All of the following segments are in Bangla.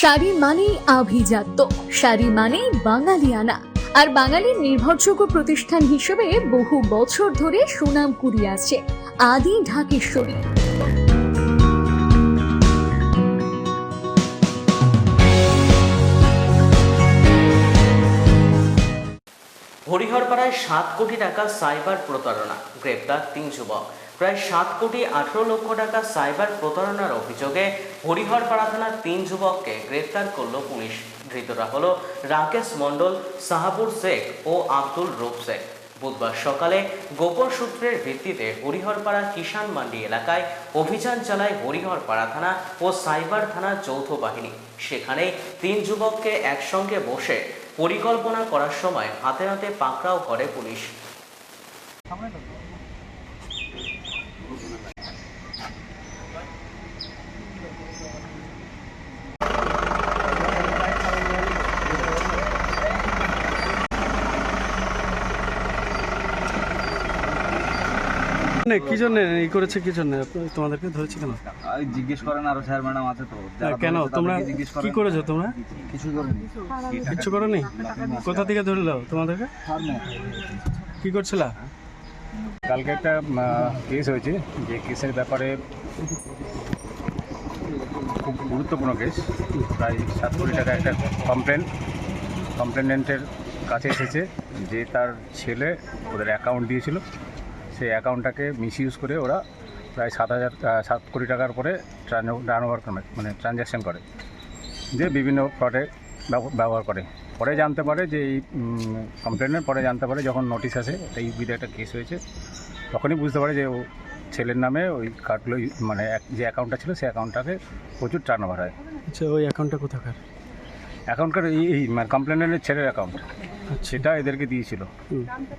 শাড়ি মানেই আভিজাত্য। শাড়ি মানেই বাঙালিয়ানা। আর বাঙালির নির্ভরযোগ্য প্রতিষ্ঠান হিসেবে বহু বছর ধরে সুনাম কুড়িয়ে আসছে আদি ঢাকেশ্বরী। হরিহরপাড়ায় সাত কোটি টাকা সাইবার প্রতারণা, গ্রেপ্তার তিন যুবক। প্রায় সাত কোটি আঠারো লক্ষ টাকা সাইবার প্রতারণার অভিযোগে হরিহরপাড়া থানার তিন যুবককে গ্রেপ্তার করল পুলিশ। ধৃতরা হলো রাকেশ মণ্ডল, সাহাবুর শেখ ও আব্দুল রূপ শেখ। বুধবার সকালে গোপন সূত্রের ভিত্তিতে হরিহরপাড়া কিষান মান্ডি এলাকায় অভিযান চালায় হরিহরপাড়া থানা ও সাইবার থানার যৌথ বাহিনী। সেখানে তিন যুবককে একসঙ্গে বসে পরিকল্পনা করার সময় হাতে হাতে পাকড়াও করে পুলিশ। মানে কি জন্য এই করেছে কি জন্য তোমাদেরকে ধরেছে কেন? জিজ্ঞেস করেন আরও স্যার ম্যাডাম আছে তো। কেন? তোমরা কি করেছ তোমরা? কিছু করেনি। কিচ্ছু করোনি? কোথা থেকে ধরলো তোমাদেরকে? কি করছিলা? কালকে একটা কেস হয়েছে যে কেসের ব্যাপারে খুব গুরুত্বপূর্ণ কেস প্রায় সাত কোটি টাকা একটা কমপ্লেন কমপ্লেনেন্টের কাছে এসেছে যে তার ছেলে ওদের অ্যাকাউন্ট দিয়েছিল। সেই অ্যাকাউন্টটাকে মিসইউজ করে ওরা প্রায় সাত হাজার সাত কোটি টাকার পরে টার্ন ওভার করে মানে ট্রানজ্যাকশন করে যে বিভিন্ন ফ্রডে ব্যবহার করে। পরে জানতে পারে যে এই কমপ্লেনের পরে জানতে পারে যখন নোটিশ আসে এই বিধে একটা কেস হয়েছে তখনই বুঝতে পারে যে ও ছেলের নামে ওই কার্ডগুলো মানে যে অ্যাকাউন্টটা ছিল সেই অ্যাকাউন্টটাকে প্রচুর টার্ন ওভার হয়। আচ্ছা ওই অ্যাকাউন্টটা কোথাকার? অ্যাকাউন্টটার এই এই মানে কমপ্লেনের ছেলের অ্যাকাউন্ট সেটা এদেরকে দিয়েছিল।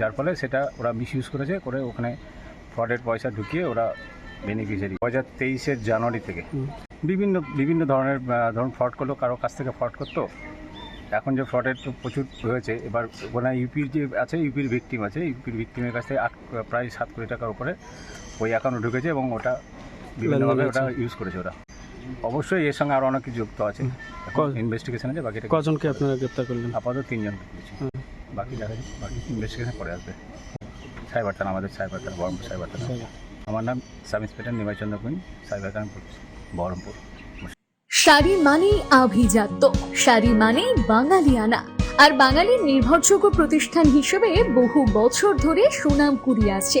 যার ফলে সেটা ওরা মিসইউজ করেছে করে ওখানে ফ্রডের পয়সা ঢুকিয়ে ওরা বেনিফিশিয়ারি দু হাজার তেইশের জানুয়ারি থেকে বিভিন্ন বিভিন্ন ধরনের ধরুন ফ্রড করল কারও কাছ থেকে ফ্রড করতো। এখন যে ফ্রডের তো প্রচুর হয়েছে এবার ওখানে ইউপির যে আছে ইউপির ভিকটিম আছে ইউপির ভিকটিমের কাছ থেকে আট প্রায় সাত কোটি টাকার উপরে ওই অ্যাকাউন্টে ঢুকেছে এবং ওটা বিভিন্নভাবে ওটা ইউজ করেছে ওরা। অবশ্যই এর সঙ্গে আরও অনেক কিছু যুক্ত আছে। ইনভেস্টিগেশন আছে বাকিটা কজনকে আপনারা গ্রেপ্তার করলেন? আপাতত তিনজনকে পেয়েছি। বাকি দেখা যাচ্ছে বাকি ইনভেস্টিগেশন পরে আসবে। সাইবার থানা আমাদের সাইবার থানা বহরমপুর সাইবার। থানা আমার নাম sub inspector Nimai Chandra Kuin cyber থানা বহরমপুর। শাড়ি মানেই আভিজাত্য। শাড়ি মানেই বাঙালিয়ানা। আর বাঙালির নির্ভরযোগ্য প্রতিষ্ঠান হিসেবে বহু বছর ধরে সুনাম কুড়িয়ে আসছে।